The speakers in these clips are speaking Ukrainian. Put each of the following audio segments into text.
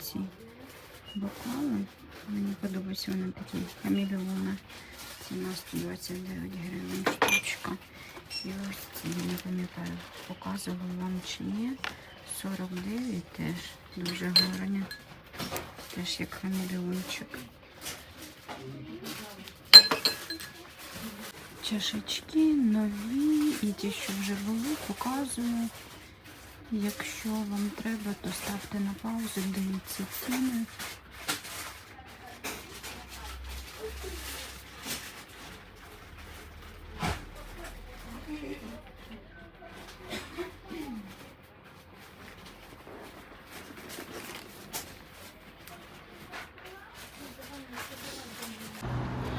ці бокали. Мені подобаються вони такі амібілона. Ціна 129 гривень штучка. І ось ці, не пам'ятаю, показувала вам чи ні. 49 теж дуже гарні. Теж як хамелеончик. Чашечки нові і ті, що вже були, показую. Якщо вам треба, то ставте на паузу, дивіться ціни.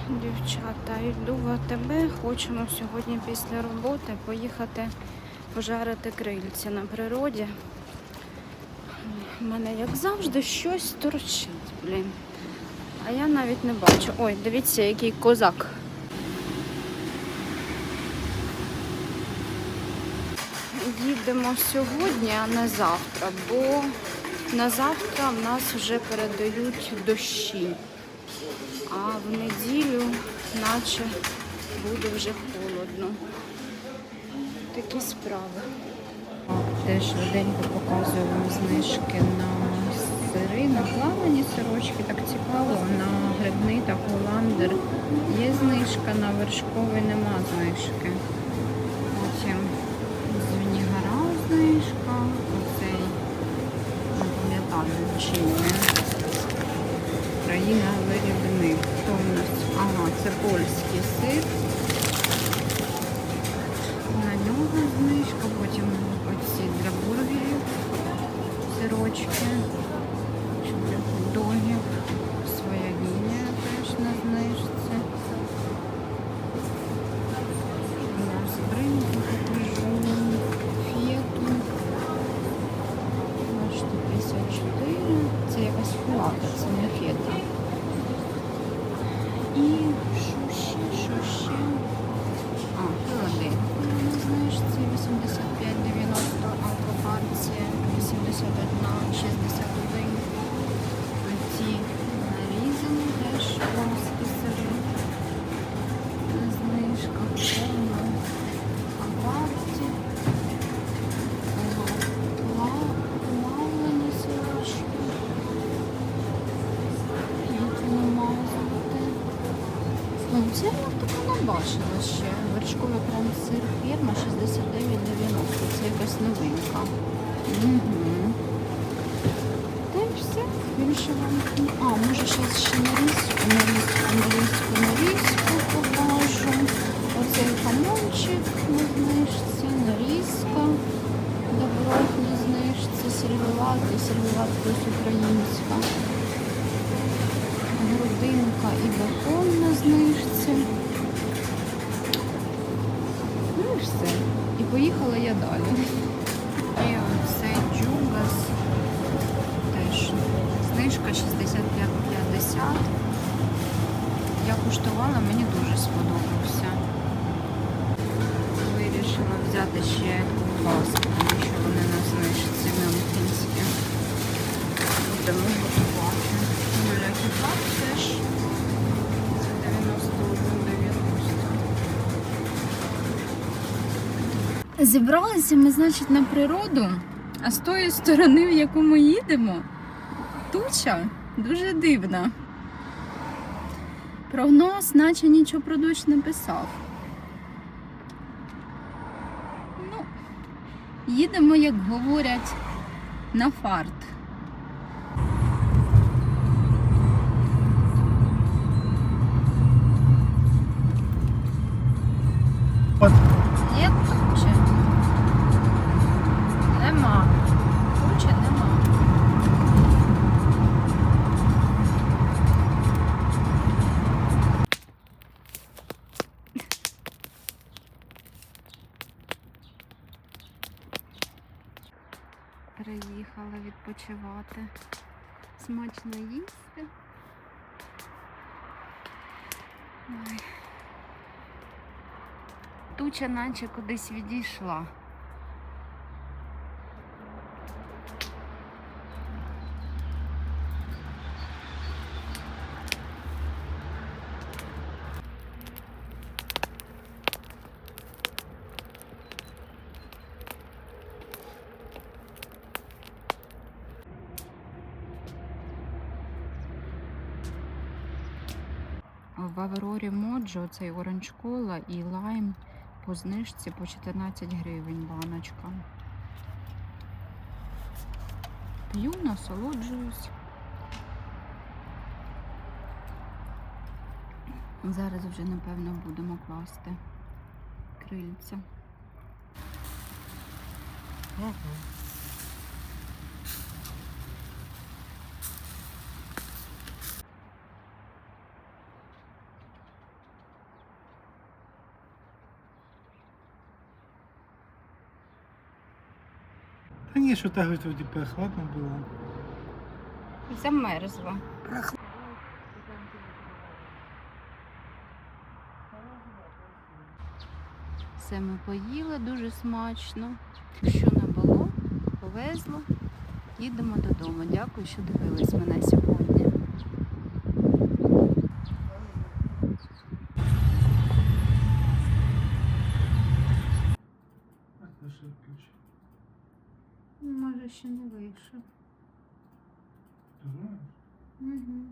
Дівчата, йду в АТБ. Хочемо сьогодні після роботи поїхати пожарити крильці на природі. У мене, як завжди, щось торчить, блін. А я навіть не бачу. Ой, дивіться, який козак. Їдемо сьогодні, а не завтра, бо на завтра в нас вже передають дощі. А в неділю, наче буде вже холодно. Такі справи. Теж швиденько показую вам знижки на сири, на плавані сирочки, так цікаво. На грибний та голландер є знижка, на вершковий нема знижки. Потім з вінігара знижка. Оцей, не пам'ятаю, чи не. Країна вирібних. Хто? Ага, це польський сир. Не фета. І що ще, що ще? А, холоди. Знаєш, це 85,90 це я таке не бачила ще. Вершковий крем сир фірма 69,90. Це якась новинка. Та й все. Більше вам. А, може зараз ще нарізку, нарізку, нарізку, нарізку покажу. Оцей хамончик на знижці, нарізка. Добротна знижці, сервелати, сервелат плюс українська. Грудинка і бекон на знижці. Ну і все. І поїхала я далі. І оце джугас. Теж знижка 65,50. Я куштувала, мені дуже сподобався. Вирішила взяти ще ковбаску, тому що вони на знижці мюнхенські. Будемо готувати. Гуля кебаб Зібралися ми, значить, на природу, а з тої сторони, в яку ми їдемо, туча дуже дивна. Прогноз, наче нічого про дощ не писав. Ну, їдемо, як говорять, на фарт. Приїхала відпочивати. Смачно їсти. Ой. Туча наче кудись відійшла. В Аврорі Моджо цей оранж кола і лайм по знижці по 14 гривень баночка. П'ю, насолоджуюсь. Зараз вже, напевно, будемо класти крильця. Та ні, що так тоді прохладно було. Замерзло. Все ми поїли дуже смачно. Що не було, повезло. Їдемо додому. Дякую, що дивились мене сьогодні. А це що ключ? Може, ще не вийшов. Думаєш? Угу.